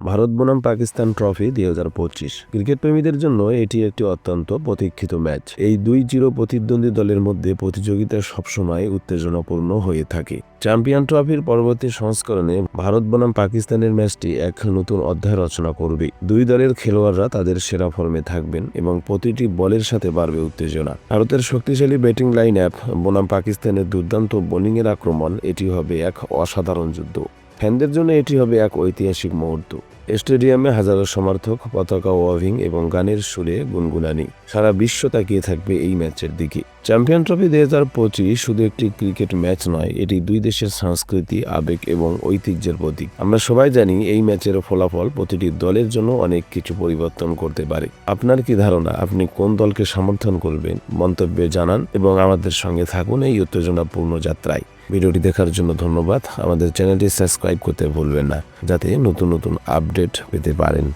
ভারত বনাম পাকিস্তান ট্রফি দুই হাজার পঁচিশ। ক্রিকেট প্রেমীদের জন্য এটি একটি অত্যন্ত প্রতীক্ষিত ম্যাচ। এই দুই চির প্রতিদ্বন্দ্বী দলের মধ্যে প্রতিযোগিতা সবসময় উত্তেজনাপূর্ণ হয়ে থাকে। চ্যাম্পিয়ন ট্রফির পরবর্তী সংস্করণে ভারত বনাম পাকিস্তানের ম্যাচটি এক নতুন অধ্যায় রচনা করবে। দুই দলের খেলোয়াড়রা তাদের সেরা ফর্মে থাকবেন এবং প্রতিটি বলের সাথে বাড়বে উত্তেজনা। ভারতের শক্তিশালী ব্যাটিং লাইন অ্যাপ বনাম পাকিস্তানের দুর্দান্ত বোলিংয়ের আক্রমণ, এটি হবে এক অসাধারণ যুদ্ধ। ফ্যানদের জন্য এটি হবে এক ঐতিহাসিক মুহূর্ত। স্টেডিয়ামে হাজারো সমর্থক, পতাকা ওয়াভিং এবং গানের সুরে গুনগুনানি। সারা বিশ্ব তাকিয়ে থাকবে এই ম্যাচের দিকে। চ্যাম্পিয়ন ট্রফি দুই হাজার পঁচিশ শুধু একটি ক্রিকেট ম্যাচ নয়, এটি দুই দেশের সংস্কৃতি, আবেগ এবং ঐতিহ্যের প্রতীক। আমরা সবাই জানি এই ম্যাচের ফলাফল প্রতিটি দলের জন্য অনেক কিছু পরিবর্তন করতে পারে। আপনার কি ধারণা? আপনি কোন দলকে সমর্থন করবেন? মন্তব্যে জানান এবং আমাদের সঙ্গে থাকুন এই উত্তেজনাপূর্ণ যাত্রায়। ভিডিওটি দেখার জন্য ধন্যবাদ। আমাদের চ্যানেলটি সাবস্ক্রাইব করতে ভুলবেন না, যাতে নতুন নতুন আপডেট পেতে পারেন।